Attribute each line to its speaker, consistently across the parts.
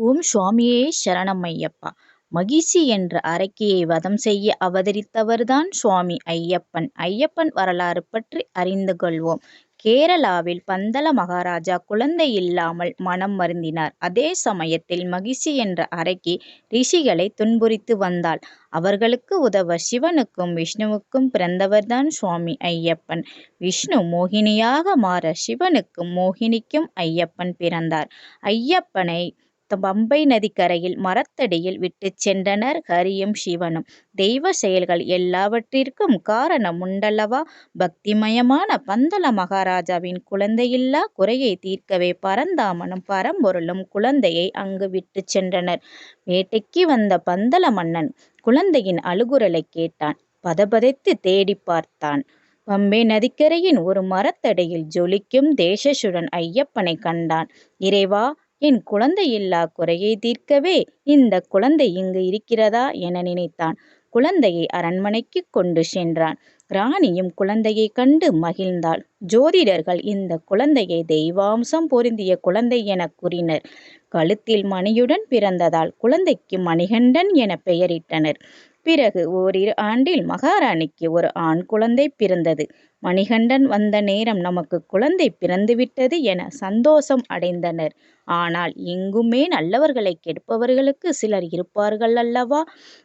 Speaker 1: ஓம் சுவாமியே சரணம் ஐயப்பா. மகிஷி என்ற அரக்கியை வதம் செய்ய அவதரித்தவர்தான் சுவாமி ஐயப்பன். ஐயப்பன் வரலாறு பற்றி அறிந்து கொள்வோம். கேரளாவில் பந்தல மகாராஜா குழந்தை இல்லாமல் மனம் வருந்தினார். அதே சமயத்தில் மகிஷி என்ற அரக்கி ரிஷிகளை துன்புரித்து வந்தாள். அவர்களுக்கு உதவ சிவனுக்கும் விஷ்ணுவுக்கும் பிறந்தவர்தான் சுவாமி ஐயப்பன். விஷ்ணு மோகினியாக மாற சிவனுக்கும் மோகினிக்கும் ஐயப்பன் பிறந்தார். ஐயப்பனை பம்பை நதிக்கரையில் மரத்தடியில் விட்டுச் சென்றனர் ஹரியும் சிவனும். தெய்வ செயல்கள் எல்லாவற்றிற்கும் காரணம் உண்டல்லவா? பக்திமயமான பந்தல மகாராஜாவின் குழந்தையில்லா குறையை தீர்க்கவே பரந்தாமனும் பரம்பொருளும் குழந்தையை அங்கு விட்டு சென்றனர். வேட்டைக்கு வந்த பந்தல மன்னன் குழந்தையின் அழுகுரலை கேட்டான். பதபதைத்து தேடி பார்த்தான். பம்பை நதிக்கரையின் ஒரு மரத்தடையில் ஜொலிக்கும் தேசசுடன் ஐயப்பனை கண்டான். இறைவா என் குழந்தையில்லா குறையை தீர்க்கவே இந்த குழந்தை இங்கு இருக்கிறதா என நினைத்தான். குழந்தையை அரண்மனைக்கு கொண்டு சென்றான். ராணியும் குழந்தையை கண்டு மகிழ்ந்தாள். ஜோதிடர்கள் இந்த குழந்தையை தெய்வாம்சம் பொருந்திய குழந்தை என கூறினர். கழுத்தில் மணியுடன் பிறந்ததால் குழந்தைக்கு மணிகண்டன் என பெயரிட்டனர். பிறகு ஓரிரு ஆண்டில் மகாராணிக்கு ஒரு ஆண் குழந்தை பிறந்தது. மணிகண்டன் வந்த நேரம் நமக்கு குழந்தை பிறந்துவிட்டது என சந்தோஷம் அடைந்தனர். ஆனால் எங்குமே நல்லவர்களை கெடுப்பவர்களுக்கு சிலர் இருப்பார்கள் அல்லவா?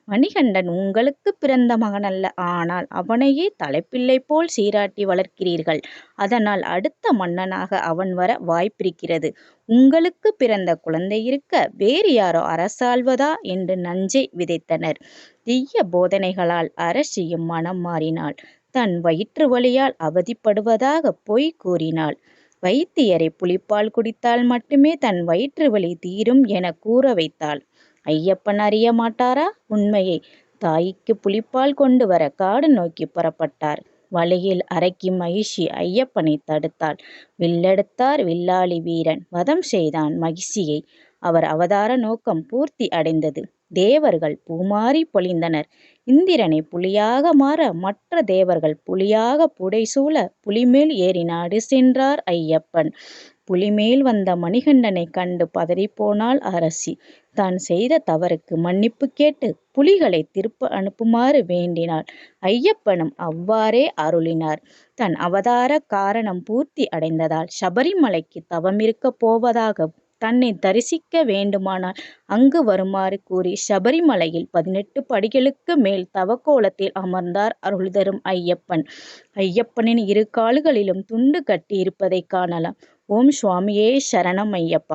Speaker 1: மணிகண்டன் உங்களுக்கு பிறந்த மகன் அல்ல ஆனால் அவனையே தலைப்பிள்ளை போல் சீராட்டி வளர்க்கிறீர்கள். அதனால் அடுத்த மன்னனாக அவன் வர வாய்ப்பிருக்கிறது. உங்களுக்கு பிறந்த குழந்தை இருக்க வேறு யாரோ அரசாள்வதா என்று நஞ்சை விதைத்தனர். தீய போதனைகளால் அரசியும் மனம் மாறினாள். தன் வயிற்று வலியால் அவதிப்படுவதாகப் பொய் கூறினாள். வைத்தியரை புளிப்பால் குடித்தால் மட்டுமே தன் வயிற்று வலி தீரும் என கூற வைத்தாள். ஐயப்பன் அறிய மாட்டாரா உண்மையை? தாய்க்கு புலிப்பால் கொண்டு வர காடு நோக்கி புறப்பட்டார். வழியில் அரக்கி மகிஷி ஐயப்பனை தடுத்தாள். வில்லெடுத்தார் வில்லாளி வீரன். வதம் செய்தான் மகிஷியை. அவர் அவதார நோக்கம் பூர்த்தி அடைந்தது. தேவர்கள் பூமாரி பொழிந்தனர். இந்திரனை புலியாக மாற மற்ற தேவர்கள் புலியாக புடைசூழ புலிமேல் ஏறி நாடு சென்றார் ஐயப்பன். புலிமேல் வந்த மணிகண்டனை கண்டு பதறிப்போனாள் அரசி. தான் செய்த தவறுக்கு மன்னிப்பு கேட்டு புலிகளை திருப்ப அனுப்புமாறு வேண்டினாள். ஐயப்பனும் அவ்வாறே அருளினார். தன் அவதார காரணம் பூர்த்தி அடைந்ததால் சபரிமலைக்கு தவமிருக்க போவதாகவும் தன்னை தரிசிக்க வேண்டுமானால் அங்கு வருமாறு கூறி சபரிமலையில் பதினெட்டு படிகளுக்கு மேல் தவக்கோலத்தில் அமர்ந்தார் அருள்தரும் ஐயப்பன். ஐயப்பனின் இரு கால்களிலும் துண்டு கட்டி இருப்பதைக் காணலாம். ஓம் சுவாமியே சரணம் ஐயப்பா